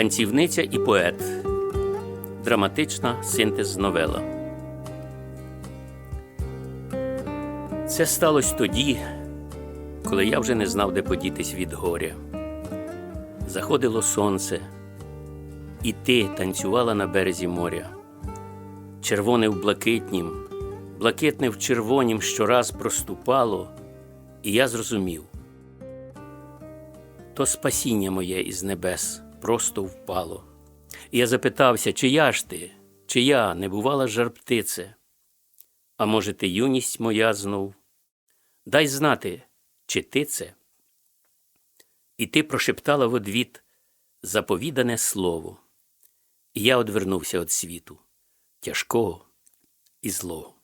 Танцівниця і поет. Драматична синтез новела. Це сталося тоді, коли я вже не знав, де подітись від горя. Заходило сонце, і ти танцювала на березі моря. Червоне в блакитнім, блакитне в червонім щораз проступало, і я зрозумів. То спасіння моє із небес просто впало. Я запитався, чия ж ти, чия не бувала жар птице? А може, ти юність моя знов? Дай знати, чи ти це? І ти прошептала в одвіт заповідане слово, і я одвернувся від світу, тяжкого і злого.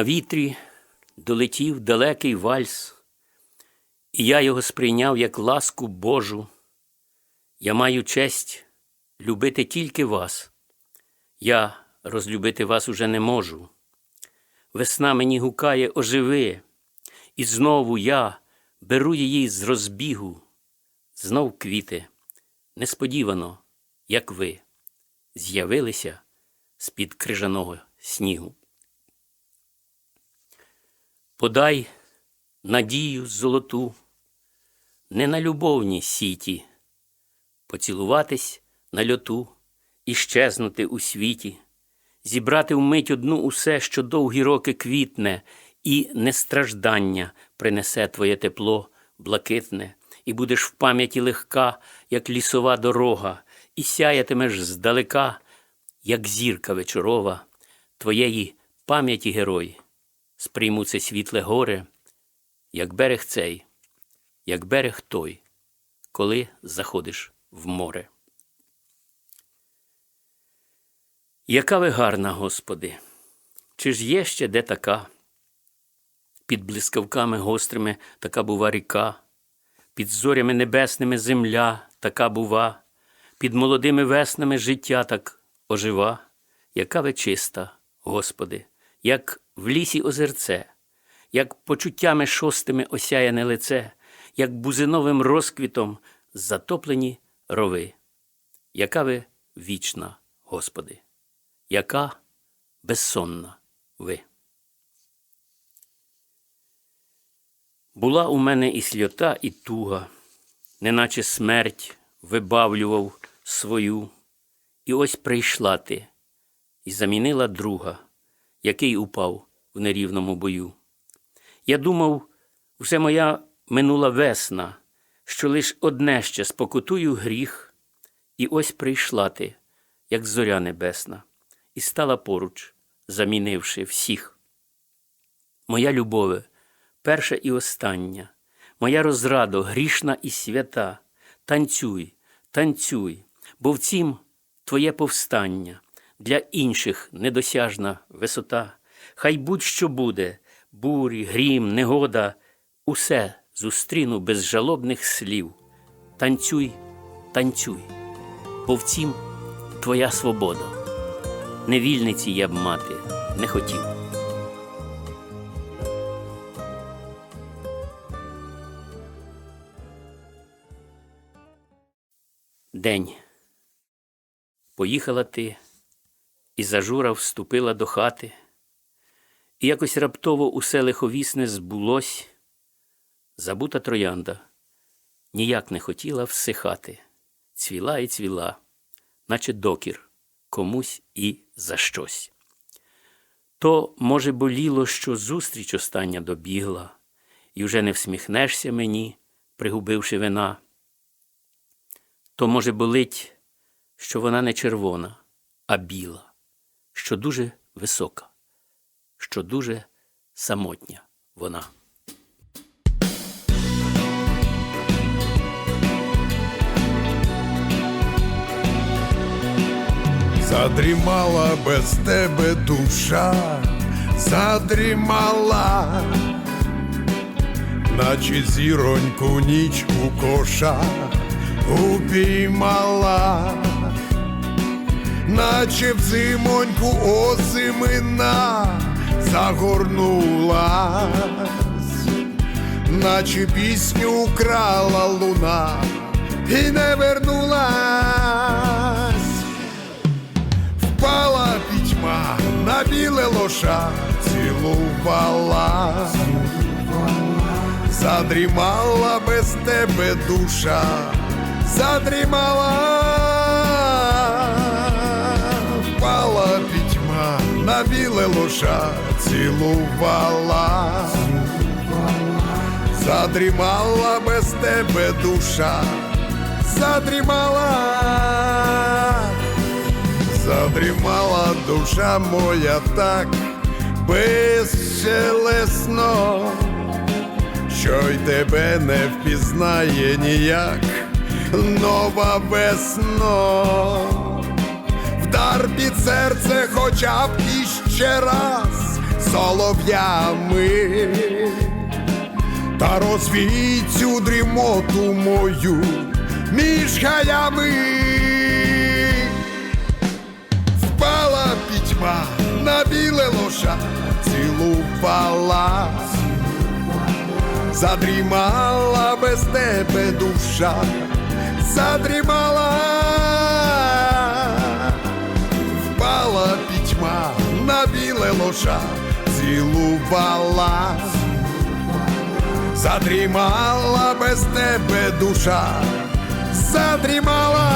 На вітрі долетів далекий вальс, і я його сприйняв як ласку Божу. Я маю честь любити тільки вас. Я розлюбити вас уже не можу. Весна мені гукає оживи, і знову я беру її з розбігу. Знов квіти, несподівано, як ви, з'явилися з-під крижаного снігу. Подай надію золоту, не на любовній сіті, поцілуватись на льоту і щезнути у світі, зібрати вмить одну усе, що довгі роки квітне, і нестраждання принесе твоє тепло блакитне, і будеш в пам'яті легка, як лісова дорога, і сяятимеш здалека, як зірка вечорова, твоєї пам'яті герой. Сприйму це світле горе, як берег цей, як берег той, коли заходиш в море. Яка ви гарна, Господи, чи ж є ще де така? Під блискавками гострими така бува ріка, під зорями небесними земля така бува, під молодими веснами життя так ожива, яка ви чиста, Господи, як в лісі озерце, як почуттями шостими осяяне лице, як бузиновим розквітом затоплені рови. Яка ви вічна, Господи, яка безсонна ви. Була у мене і сльота, і туга, неначе смерть вибавлював свою, і ось прийшла ти і замінила друга, який упав в нерівному бою. Я думав, вже моя минула весна, що лиш одне ще спокутую гріх, і ось прийшла ти, як зоря небесна, і стала поруч, замінивши всіх. Моя любове, перша і остання, моя розрадо, грішна і свята, танцюй, танцюй, бо в цім твоє повстання, для інших недосяжна висота. Хай будь-що буде, бурі, грім, негода, усе зустріну без жалобних слів. Танцюй, танцюй, бо в цім твоя свобода. Невільниці я б мати не хотів. День. Поїхала ти, і зажура вступила до хати, і якось раптово усе лиховісне збулось. Забута троянда ніяк не хотіла всихати, цвіла і цвіла, наче докір комусь і за щось. То, може, боліло, що зустріч остання добігла, і вже не всміхнешся мені, пригубивши вина. То, може, болить, що вона не червона, а біла, що дуже висока, що дуже самотня вона. Задрімала без тебе душа, задрімала, наче зіроньку ніч у коша упіймала, наче в зимоньку осимина загорнулась, наче пісню украла луна і не вернулась. Впала пітьма на біле лоша, цілувала, задрімала без тебе душа, задрімала, впала пітьма на біле лоша, цілувала, задрімала без тебе душа, задрімала. Задрімала душа моя так безшелесно, що й тебе не впізнає ніяк нова весно, вдар під серце хоча б іще раз, солов'ями, та розвій цю дрімоту мою між хаями. Впала пітьма на біле лоша, цілувала, задрімала без тебе душа, задрімала, впала пітьма на біле лоша, цілувала, задрімала без тебе душа, задрімала.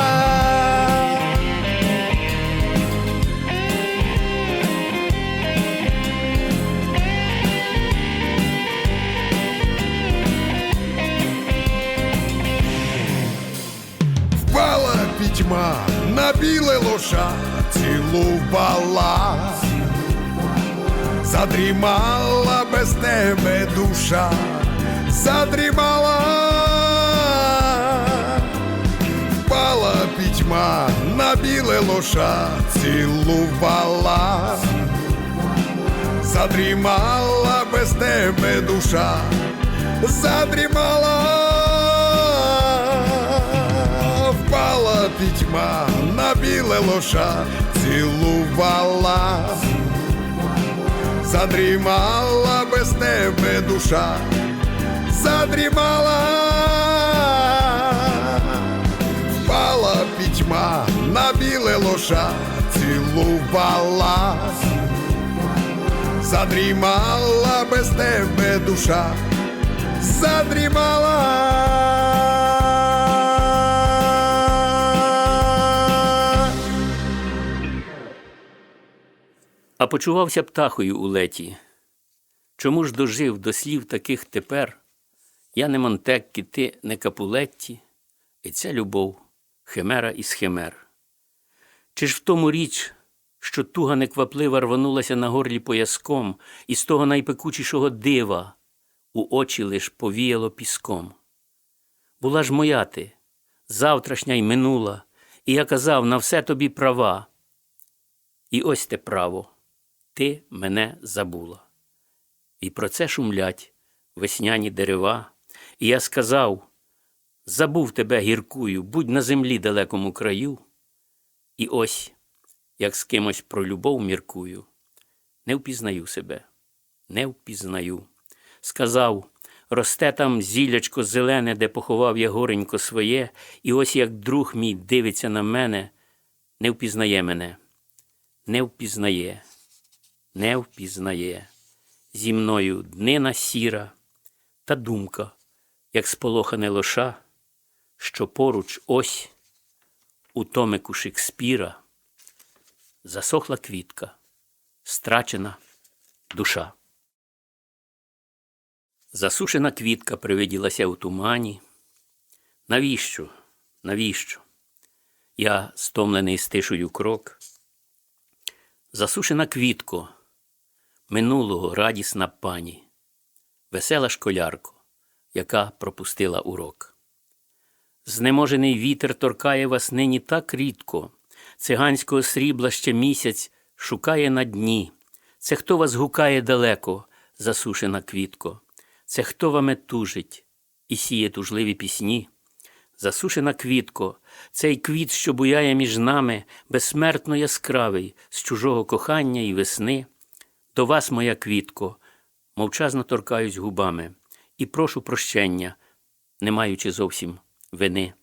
Впала пітьма на біле лоша, цілувала, задрімала без тебе душа, задрімала, впала пітьма на біле лоша, цілувала, задрімала без тебе душа, задрімала пітьма на біле лоша, цілувала, задрімала без тебе душа, задрімала, впала пітьма на біле лоша, цілувала, задрімала без тебе душа, задрімала. А почувався птахою у леті. Чому ж дожив до слів таких тепер? Я не Монтеккі, ти не Капулетті, і ця любов химера із химер. Чи ж в тому річ, що туга некваплива рванулася на горлі пояском, і з того найпекучішого дива у очі лиш повіяло піском? Була ж моя ти, завтрашня й минула, і я казав на все тобі права. І ось те право ти мене забула. І про це шумлять весняні дерева. І я сказав забув тебе гіркую, будь на землі далекому краю. І ось, як з кимось про любов міркую, не впізнаю себе, не впізнаю. Сказав, росте там зілячко зелене, де поховав я горенько своє, і ось як друг мій дивиться на мене, не впізнає мене, не впізнає не впізнає. Зі мною днина сіра та думка, як сполохане лоша, що поруч ось у томику Шекспіра засохла квітка, страчена душа. Засушена квітка привиділася у тумані. Навіщо? Навіщо? Я, стомлений, стишую крок. Засушена квітко, минулого радісна пані, весела школярко, яка пропустила урок. Знеможений вітер торкає вас нині так рідко, циганського срібла ще місяць шукає на дні. Це хто вас гукає далеко, засушена квітко, це хто вами тужить і сіє тужливі пісні. Засушена квітко, цей квіт, що буяє між нами, безсмертно яскравий, з чужого кохання і весни. До вас, моя квітко, мовчазно торкаюсь губами і прошу прощення, не маючи зовсім вини.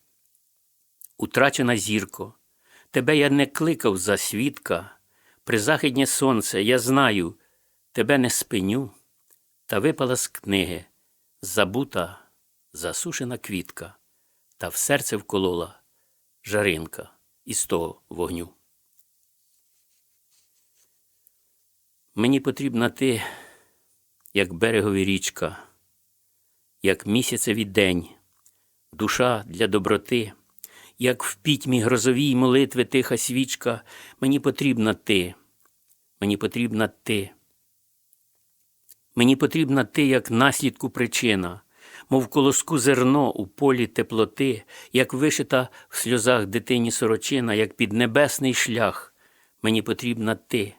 Утрачена зірко, тебе я не кликав за свідка, призахіднє сонце, я знаю, тебе не спиню, та випала з книги, забута, засушена квітка, та в серце вколола жаринка із того вогню. Мені потрібна ти, як берегові річка, як місяцеві день, душа для доброти, як в пітьмі грозовій молитви тиха свічка, мені потрібна ти, мені потрібна ти. Мені потрібна ти, як наслідку причина, мов колоску зерно у полі теплоти, як вишита в сльозах дитині сорочина, як піднебесний шлях. Мені потрібна ти.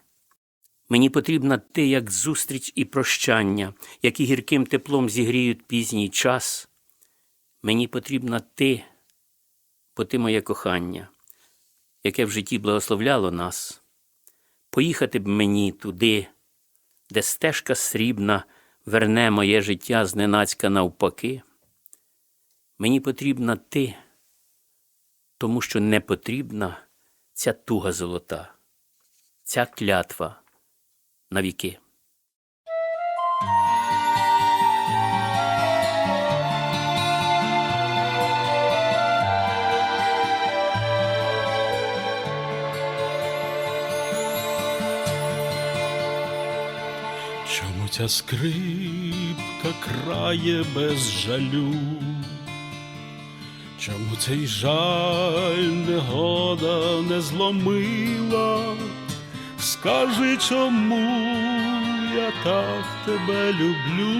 Мені потрібна ти, як зустріч і прощання, які гірким теплом зігріють пізній час. Мені потрібна ти, бо ти моє кохання, яке в житті благословляло нас. Поїхати б мені туди, де стежка срібна верне моє життя зненацька навпаки. Мені потрібна ти, тому що не потрібна ця туга золота, ця клятва на віки. Чому ця скрипка крає без жалю? Чому цей жаль негода не зломила? Скажи, чому я так тебе люблю?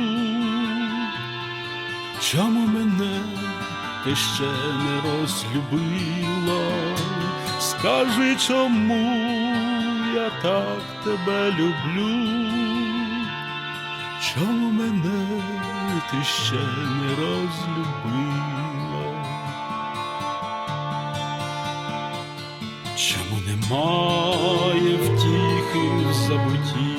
Чому мене ти ще не розлюбила? Скажи, чому я так тебе люблю? Чому мене ти ще не розлюбила? Чому немає втіхи в забутті,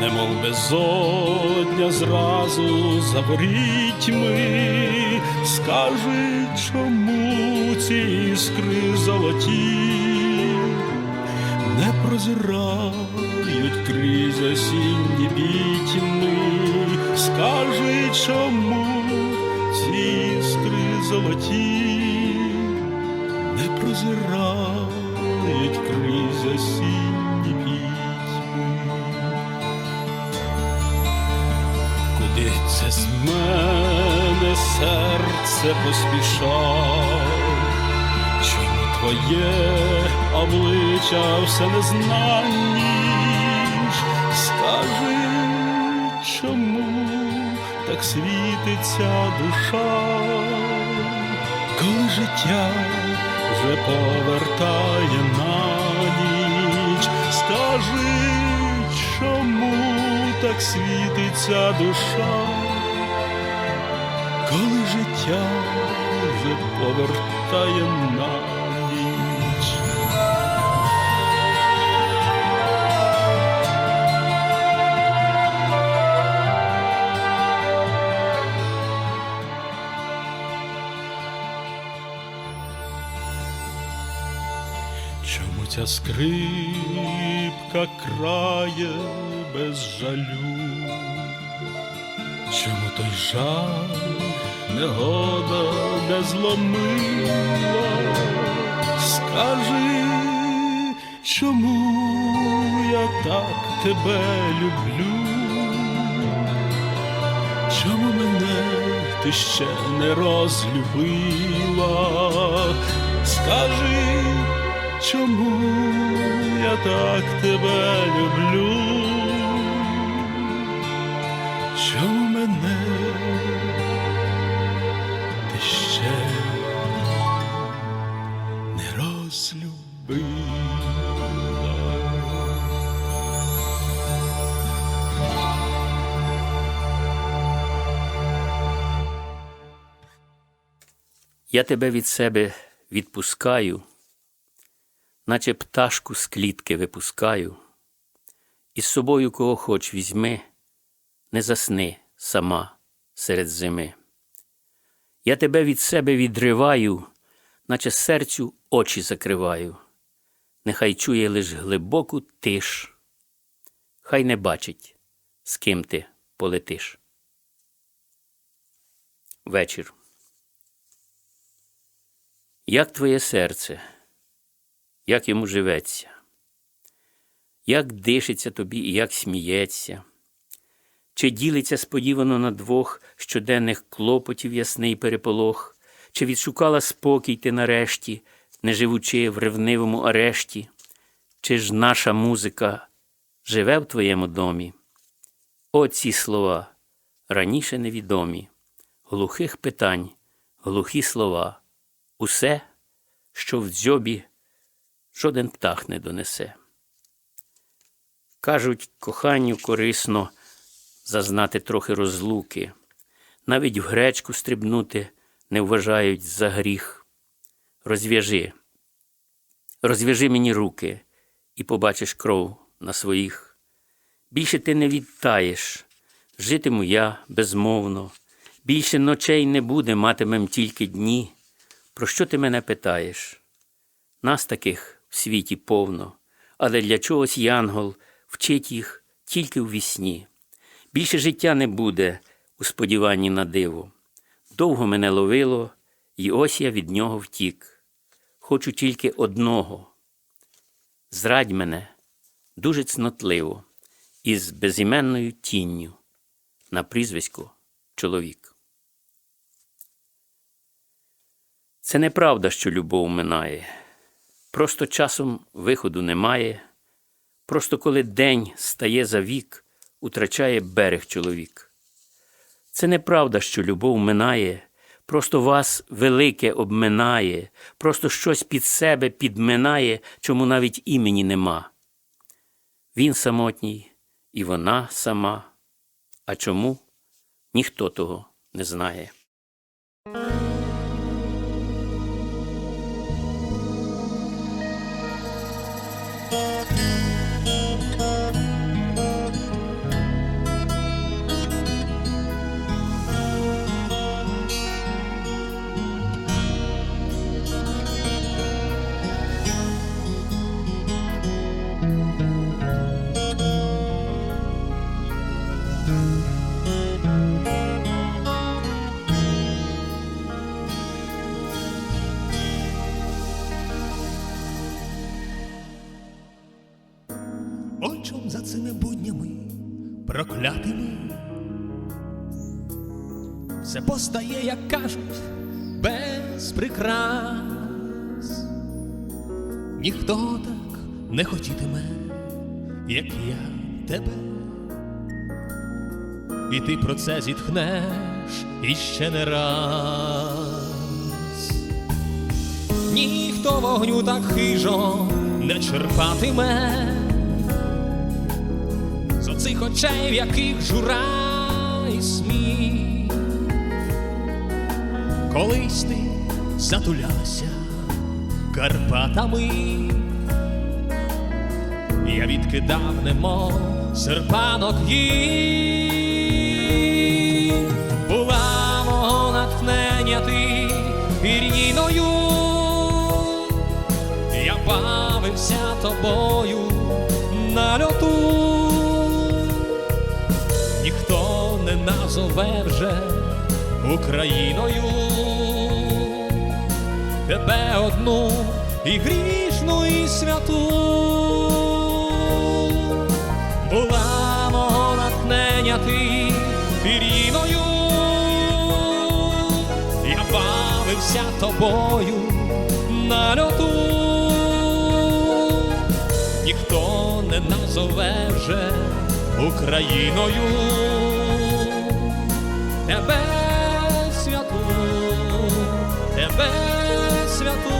немов безодня зразу за ворітьми, скажи, чому ці іскри золоті? не прозирають крізь осінні пітьми. Скажи, чому ці іскри золоті прозирають крізь осінні пітьми. Куди це з мене серце поспішає? Чому твоє обличчя все не знаєш? Скажи, чому так світиться душа, коли життя вже повертає на ніч? Скажи, чому так світиться душа? коли життя вже повертає на ніч. Ця скрипка крає без жалю? Чому той жаль негода не зломила? Скажи, чому я так тебе люблю? Чому мене ти ще не розлюбила? Скажи, чому я так тебе люблю? Чому мене ти ще не розлюбила? Я тебе від себе відпускаю, наче пташку з клітки випускаю, і з собою кого хоч візьми, не засни сама серед зими. Я тебе від себе відриваю, наче серцю очі закриваю. Нехай чує лиш глибоку тиш, хай не бачить, з ким ти полетиш. Вечір. Як твоє серце, як йому живеться, як дишиться тобі і як сміється, чи ділиться сподівано на двох щоденних клопотів ясний переполох, чи відшукала спокій ти нарешті, не живучи в ревнивому арешті, чи ж наша музика живе в твоєму домі? О ці слова раніше невідомі, глухих питань, глухі слова. Усе, що в дзьобі жоден птах не донесе. Кажуть, коханню корисно зазнати трохи розлуки. Навіть в гречку стрибнути не вважають за гріх. Розв'яжи, розв'яжи мені руки і побачиш кров на своїх. Більше ти не відтаєш, житиму я безмовно, більше ночей не буде, матимем тільки дні. Про що ти мене питаєш? Нас таких в світі повно, але для чогось янгол вчить їх тільки в вісні. Більше життя не буде у сподіванні на диво. Довго мене ловило, і ось я від нього втік. Хочу тільки одного. Зрадь мене дуже цнотливо, із безіменною тінню на прізвисько чоловік. Це неправда, що любов минає. Просто часом виходу немає. Просто коли день стає за вік, утрачає берег чоловік. Це неправда, що любов минає, просто вас велике обминає, просто щось під себе підминає, чому навіть імені нема. Він самотній, і вона сама. А чому? Ніхто того не знає. Проклятими. Все постає, як кажуть, без прикрас. Ніхто так не хотітиме, як я тебе. І ти про це зітхнеш іще не раз. Ніхто вогню так хижо не черпатиме з оцих очей, в яких жура і сміх. Колись ти затулялася Карпатами, я відкидав, немов серпанок їх. Не назове вже Україною. Тебе одну і грішну, і святу. Була мого натхнення ти пір'їною, я бавився тобою на льоту. Ніхто не назове вже Україною тебе святу, тебе святу.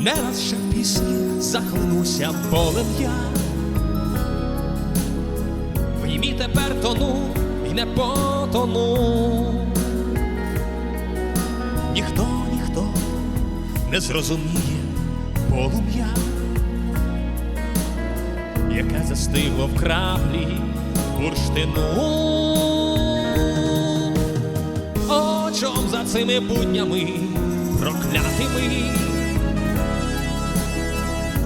Не раз ще в пісні захлинуся болем я. В німі тепер тону і не потону. Ніхто, ніхто не зрозуміє полум'я, яке застигло в краплі бурштину. Очом за цими буднями проклятими.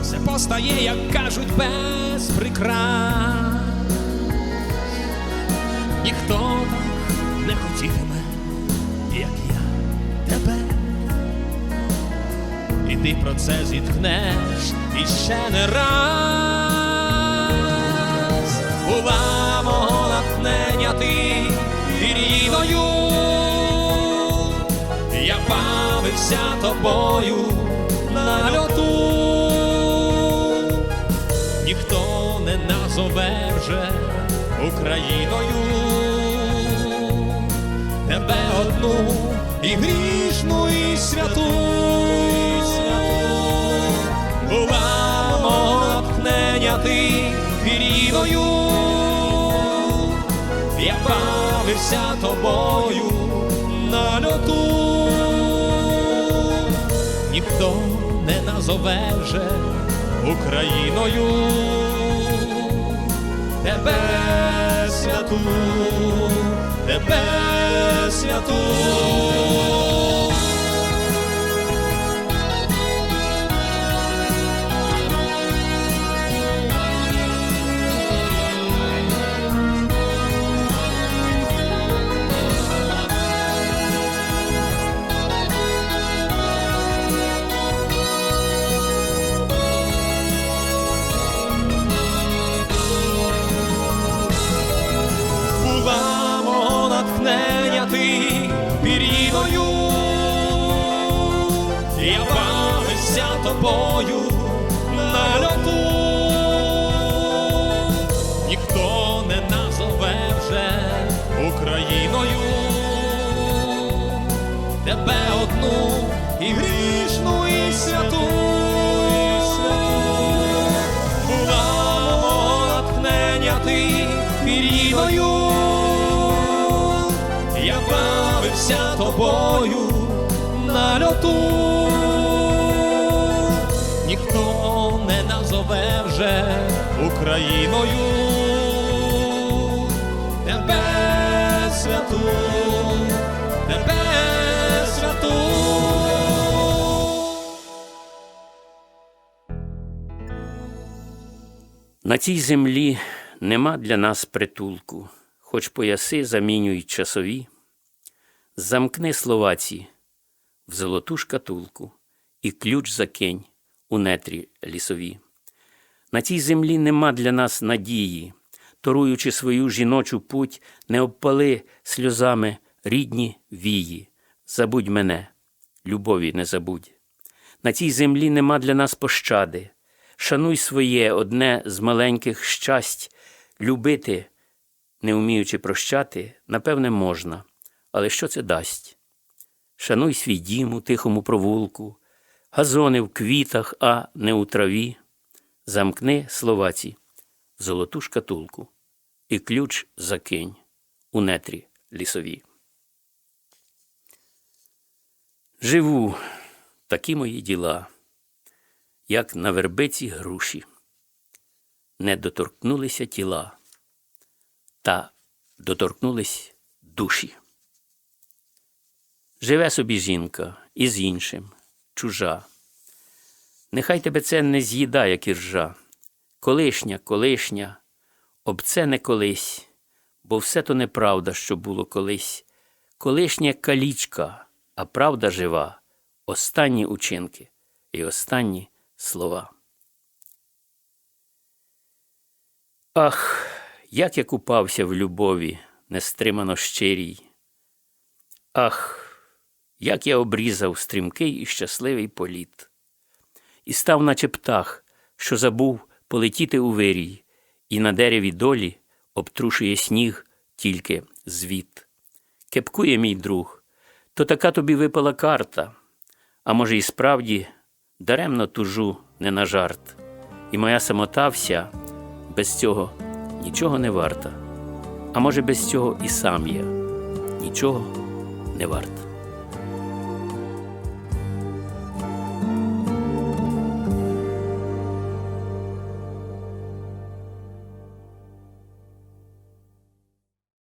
Все постає, як кажуть, без прикрас. Ніхто так не хотітиме, як я тебе. І ти про це зітхнеш іще не раз була мого натхнення ти пір'їною, я бавився тобою на льоту, ніхто не назове вже Україною, тебе одну і грішну, і святу, була мого натхнення ти пір'їною бавився тобою на льоту, ніхто не назове Україною тебе святу, тебе святу. Бавився тобою на льоту, ніхто не назове вже Україною, тебе святу, тебе святу. На цій землі нема для нас притулку, хоч пояси замінюють часові. Замкни словаці в золоту шкатулку і ключ закинь у нетрі лісові. На цій землі нема для нас надії, торуючи свою жіночу путь, не обпали сльозами рідні вії. Забудь мене, любові не забудь. На цій землі нема для нас пощади. Шануй своє одне з маленьких щасть, любити, не вміючи прощати, напевне, можна, але що це дасть? Шануй свій дім у тихому провулку, газони в квітах, а не у траві. Замкни словаці золоту шкатулку і ключ закинь у нетрі лісові. Живу, такі мої діла як на вербиці груші. Не доторкнулися тіла, та доторкнулись душі. Живе собі жінка із іншим, чужа. Нехай тебе це не з'їда, як іржа. Колишня, колишня, об це не колись, бо все то неправда, що було колись. Колишня калічка, а правда жива, останні учинки і останні слова. Ах, як я купався в любові, нестримано щирій. Ах, як я обрізав стрімкий і щасливий політ, і став, наче птах, що забув полетіти у вирій, і на дереві долі обтрушує сніг тільки звіт. Кепкує мій друг, то така тобі випала карта, а може, і справді даремно тужу не на жарт, і моя самота вся без цього нічого не варта, а може, без цього і сам я нічого не варт.